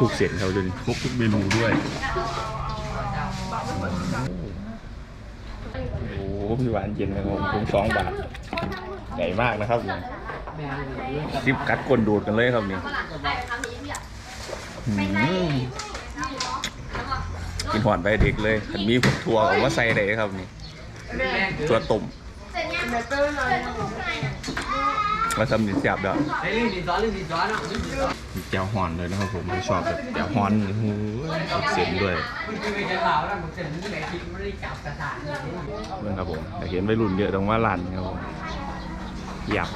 ถูกเสียงเขาจนครบทุกเมนูด้วย โอ้โหหวานเย็นนะครับผมสองบาท ใหญ่มากนะครับเนี่ยซิปกัดกลดูดกันเลยครับเนี่ยกินหอนไปเด็กเลยมีผมทัวร์ผมว่าใส่ได้ครับนี่ถั่วตุ่ม มาทำดินเสียบเด้อไอ้เรื่องดินซ้อนเรื่องดินซ้อนเนาะเรื่องดินซ้อนมีแจ่วฮอนเลยนะครับผมไม่ชอบแบบแจ่วฮอนโอ้โหเสียงด้วยมันคือไม่ใช่เปล่าแล้วมันเป็นเรื่องไหนคิดไม่ได้จับกระถางเลยเรื่องครับผมแต่เห็นวัยรุ่นเยอะตรงว่าร้านนี้ครับผมอยาก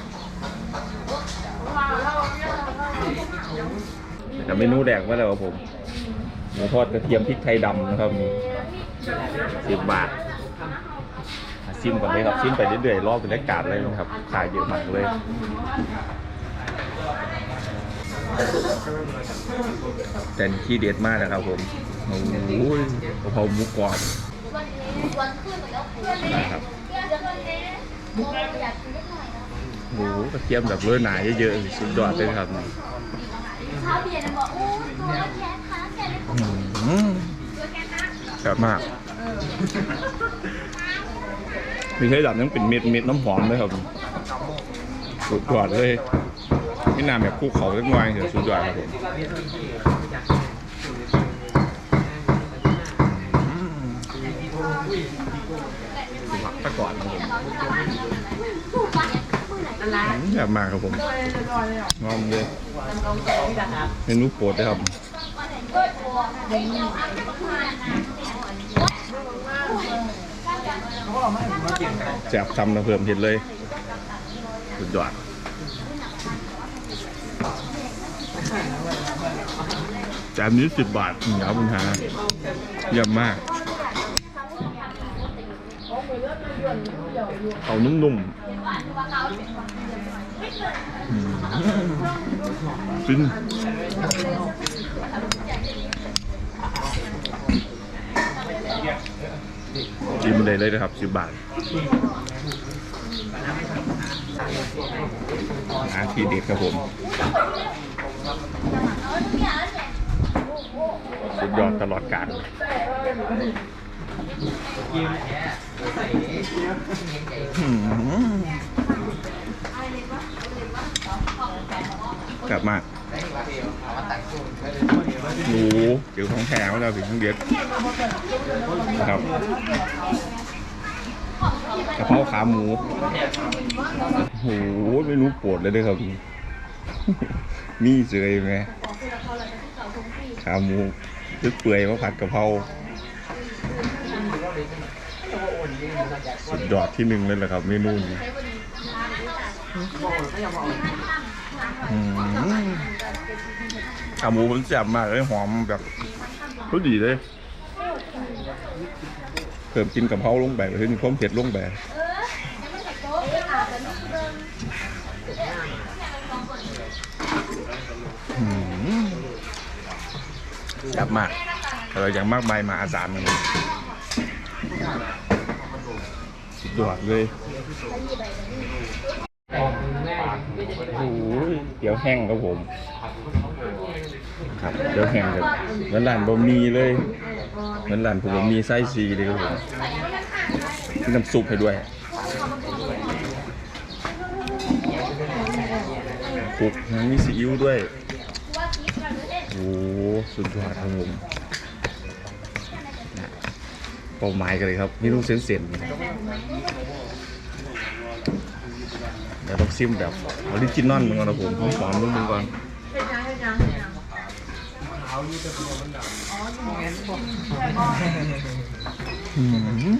แต่เมนูแดกว่าแล้วครับผมหมูทอดกระเทียมพริกไทยดำนะครับมีสิบบาทอะ ซิมก่อนเลยครับซิมไปเรื่อยๆรอบเป็นรายการเลยนะครับขายเยอะมากเลยแต่นี่ขี้เด็ดมากนะครับผมโอ้ยกะเพราหมูกรอบวันขึ้นแล้วเพื่อนนะครับเพื่อนจะเอ๊ะโมอยากกินนิดหน่อยนะโอ้โหกระเทียมแบบเลือหนาเยอะๆสุดยอดเลยครับนี่ชาวเบียร์บอกโอ้ตัวแค่ค้าแค่ได้ผมอืมตัวแค่นะแบบมาก มีใช้ดับยังเป็นเม็ดเม็ดน้ำหอมเลยครับสุดยอดเลยนี่น้ำแบบคู่เขาเล็กน้อยเถอะสุดยอดครับผมหมักตะก่อนครับผมถูกปะมือนอืมแบบมากครับผมงอมเลยเมนูโปรดเลยครับ แจบทำนะเพิ่มเห็นเลยสุดยอดจานนี้สิบบาทเหนียวคุณฮะเยี่ยมมากเอานุ่มๆอืมฟิน จิ้มเลยเลยนะครับสิบบาทอาทีเด็ดครับผมสุดยอดตลอดกาลกลับมา หมูเดี๋ยวของแถมแล้วถึงเด็ดครับกระเพราขาหมูโอ้โหไม่รู้ปวดเลยด้วยครับ มีเจยไหมขาหมูตึกเปื่อยมาผัดกะเพราสุดยอดที่หนึ่งเลยแหละครับเมนูนี้ อืมขาหมูมันแซ่บมากเลยหอมแบบพอดีเลย เพิ่มกินกะเพราลงไปเพิ่มความเผ็ดลงไปอืมยับมากเราอย่างมากมายมหาศาลมันสุดยอดเลย โอ้ยเดี๋ยวแห้งครับผม ครับเดี๋ยวแห้งครับเหมือนร้านบะหมี่เลยเหมือนร้านผมบะหมี่ไส้ซีเลยครับผมมีน้ำซุปให้ด้วยคลุกมีซีอิ๊วด้วย โอ้โหสุดยอดครับผมเป้าหมายกันเลยครับนี่ต้องเส้นเส้นๆ เดี๋ยวต้องซิมแบบออริจินอลมันก่อนนะผมหอมๆนุ่มๆก่อนอืม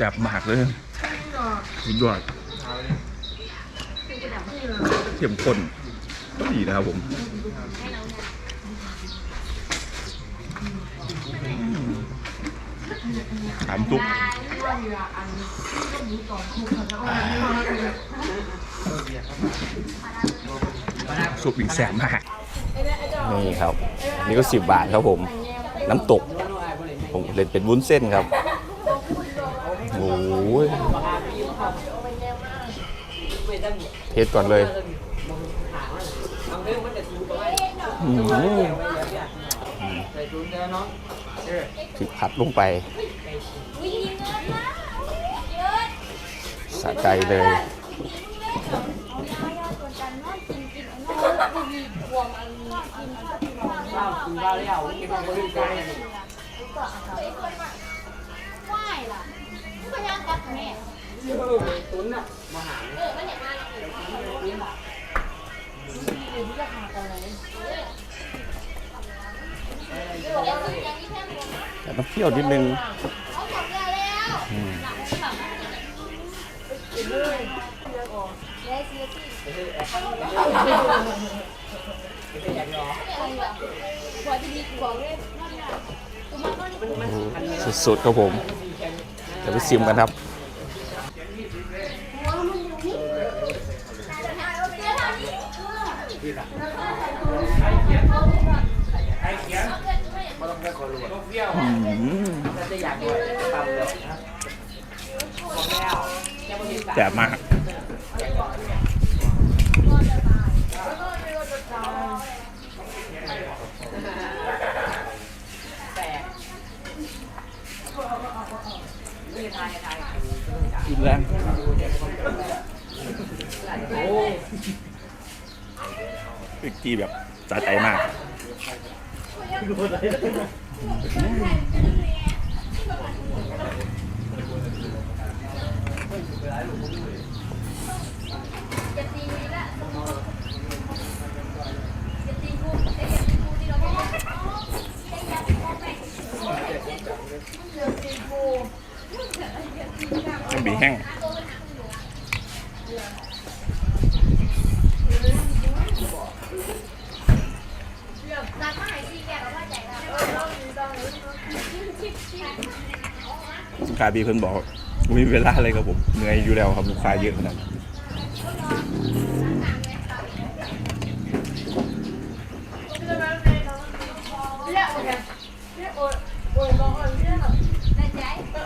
จับหมากเลยสุดยอดเข้มข้นก็ดีนะครับผมถามซุป ซุปอีกแสบมากนี่ครับ นี่ก็สิบบาทครับผม น้ำตก ผมเล่นเป็นวุ้นเส้นครับโอ้ยเทสก่อนเลยอืมใส่ถุงเดียวน้องเออพริกผัดลงไป สะใจเลยเอายาตัวกันนอนกินกินเอานอนบุหรี่บวมอันกินข้าวกินข้าวข้าวกินข้าวแล้วกินข้าวบริการไหว้ล่ะพยางกัดแม่ตุนอะมาหาเออมันอย่างนั้นเออเดี๋ยวคืออย่างนี้แค่หมดแต่ต้องเที่ยวนิดนึง สุดๆครับผม เดี๋ยวไปซิมกันครับแต่ถ่ายเอาเสียทางนี้อืมจะอยากด้วยตำเลยนะบอกแล้วจะมาเห็นแจ่บมาก แตกไม่ทายทาย กินแรงโอ้พิกจีแบบสะใจมากจะตีนี้ละจะตีกูไอ้ยังตีกูที่เราบอกไอ้ยังตีกูไปเดี๋ยวตีกู ต้อง บีแห้งตัดมาให้ซีแกเราว่าใจแล้วชิปชิปลูกค้าบีเพิ่นบอกมีเวลาอะไรครับผมเหนื่อยอยู่แล้วครับลูกค้าเยอะขนาดนั้นแต่ใจ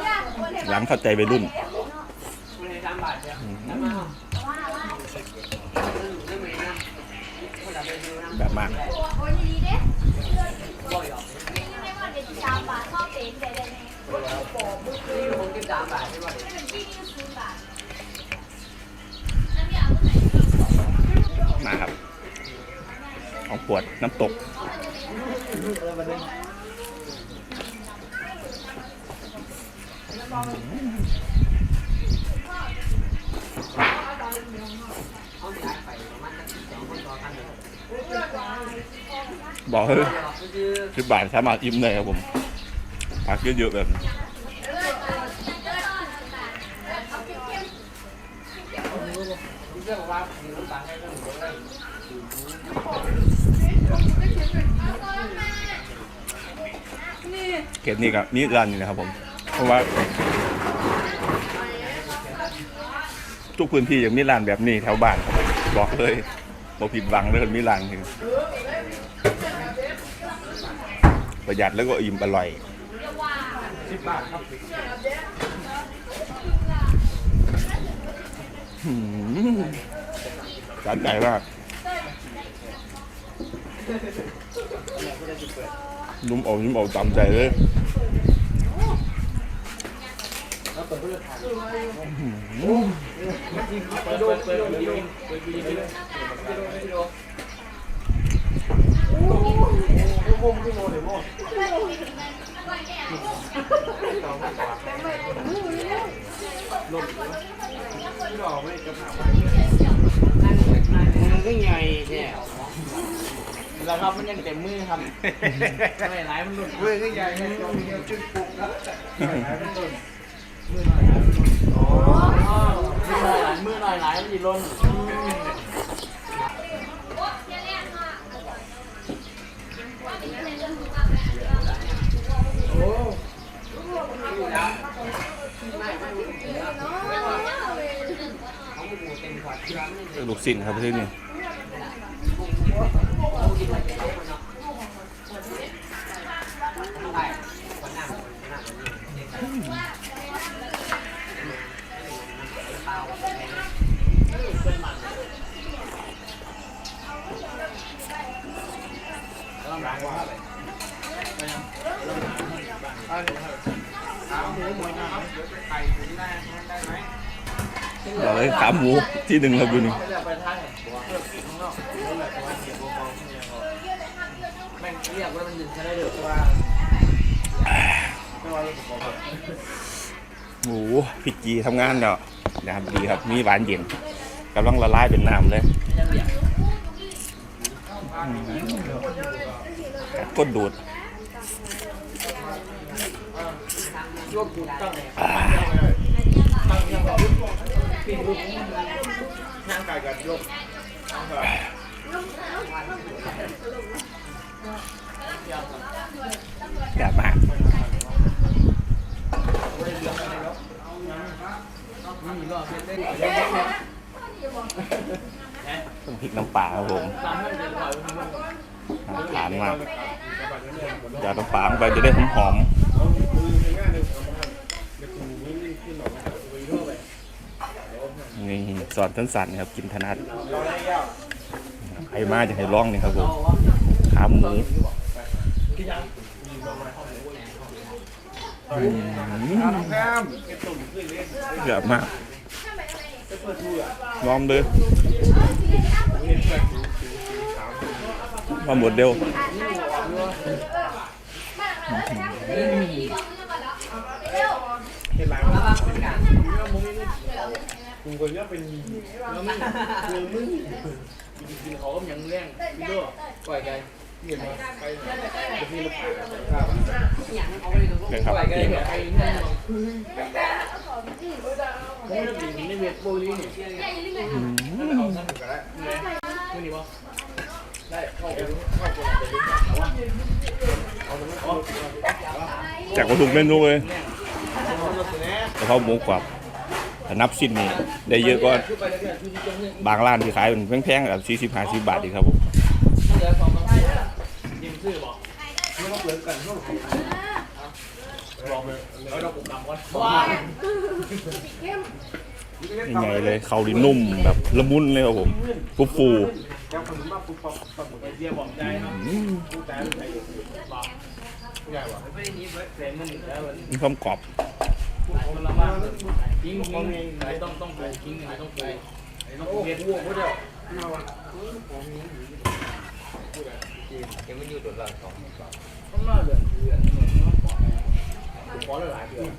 ยากคนเห็นร้านเข้าใจไปรุ่น ไม่ได้ตามบาทเดียวน้ำมา ว่าว่า น้ำไม่น้ำคนละไปดูน้ำ แบบมากมาเดี๋ยวสามบาทเข้าเป็นได้ได้ไหมผมกินสามบาทใช่ไหมไม่เป็นที่นี่ศูนย์บาทนั่นเนี่ยเอาไหนมาครับของปวดน้ำตกเขาย้ายไปประมาณสองคนต่อกันเลย บอกเฮ้ยก็คือสิบบาทสามารถอิ่มเลยครับผมผักเยอะๆแบบนี้เรื่องว่ามีน้ำตาลให้เรื่องหมดเลยเขตนี้กับนี่ร้านนี้นะครับผม เพราะว่า ทุกพื้นที่ยังมีร้านแบบนี้แถวบ้านครับบอกเลย บ่ผิดหวังเลยมีร้านหนึงประหยัดแล้วก็อิ่มอร่อยสิบบาทครับหืมสะใจมากนุ่มอกนุ่มอกตามใจเลยแล้วเปิดเพื่อทานหืม เปิดเปิดเปิดวิดีโอเปิดวิดีโอวิดีโอวิดีโอมุมที่โมเดลโมมันก็ใหญ่เนี่ยแล้วครับมันยังเต็มมือครับไม่หลายมันหลุดมือก็ใหญ่เนี่ยจุดปุ๊บแล้วหลายมันหลุดมือหน่อยหลายมันหลุดอ๋อมือหน่อยหลายมันจะล้นลู ลูกศิษย์ครับที่นี่บอกเลยขาหมูที่หนึ่งครับดูนี่แม่ เรียกว่ามันดึงใช้ได้เด้อว่าโอ้โหพริกจีทำงานเนาะนะครับดีครับ มีหวานเย็นกำลังละลายเป็นน้ำเลยก้นดูดโยกกูตั้งอ่า ทางกายกับโยกแบบมากนี่ก็เป็นได้ต้องพริกน้ำปลาครับผมตามให้เดินถอยไปมันน่านมากยาน้ำปลาลงไปจะได้หอมๆ นี่สอนสั้นๆครับ กินถนัดใครมาจะให้ลองนี่ครับผมขาหมูอืมเกือบมากลองเลยมาหมดเดียว กูก็ยังเป็นแล้วมึงคือมึงกินเขายังแรงพี่ด้วยปล่อยไกลเห็นไหมไปพี่ลูกครับปล่อยไกลกินไกลเนี่ยมึงกินในเว็บโบลีนี่เอาสั้นก็ได้มึงนี่วะได้เข้าไปเข้าไปเอามันเอาจากวัตถุเมนูเลยเนี่ยเอาตัวเนี้ยกะเพราหมูกรอบ นับสิ้นนี่ได้เยอะก็บางร้านที่ขายเป็นแพงๆแบบสี่สิบห้าสิบบาทดีครับผมใหญ่เลยเขาดินุ่มแบบละมุนเลยครับผมกรุฟูมีความกรอบ คนละมากทิ้งทิ้งไหนต้องต้องไปทิ้งไหนต้องไปไหนต้องเรียนวัวผู้เดียวต้องมาเดือนเดือนขอหลายเดือน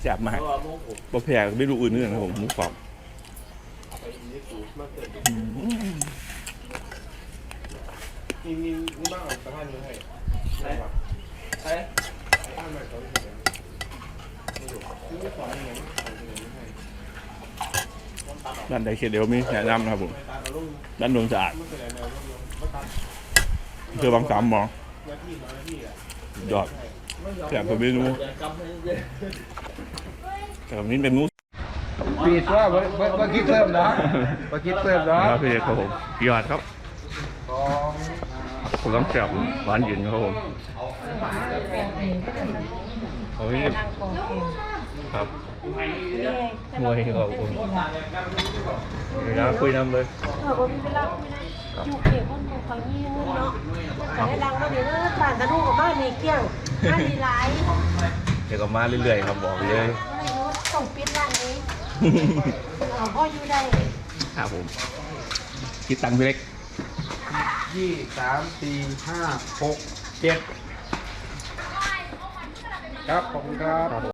แซ่บมากก็โมโหบะแพรไม่รู้อื่นๆครับผมหมูกรอบ มีมีมีบ้างสะพานมือให้ใช่ใช่สะพานใหม่เขาไม่เห็นไม่อยู่ไม่สอนยังไงสอนยังไงไม่ให้ด้านใดเขียเดียวมีแนะนำนะครับผมตาเราลุ่มด้านโดนสะอาดไม่เป็นไรเลยลุ่มลุ่มก็ตามคือบางสามหมองหน้าที่น้อยหน้าที่อะยอดแซ่บกว่าเมนูอย่ากำให้เยอะแต่แบบนี้เป็นหมูปีดว่าเมื่อเมื่อคิดเพิ่มนะเมื่อคิดเพิ่มนะครับพี่ครับผมยอดครับสอง ผมต้องแซ่บหวานเย็นครับผมโอ้ยครับมวยขอบคุณเดี๋ยวนะคุยนำเลยเอบ่มีเวลาคุยนะอยู่เก็บคนของเขายี่เงินเนาะแต่ให้รังมาเดี๋ยวเออบ้านตะนุ่งกับบ้านนี่เกี้ยงบ้านนี่หลายเดี๋ยวก็มาเรื่อยๆครับบอกเลยไม่รู้ต้องปิดร้านนี้เอาพ่ออยู่ได้ครับผมคิดตังค์พี่เล็ก ยี่สามสี่ห้าหกเจ็ดครับ ขอบคุณครับ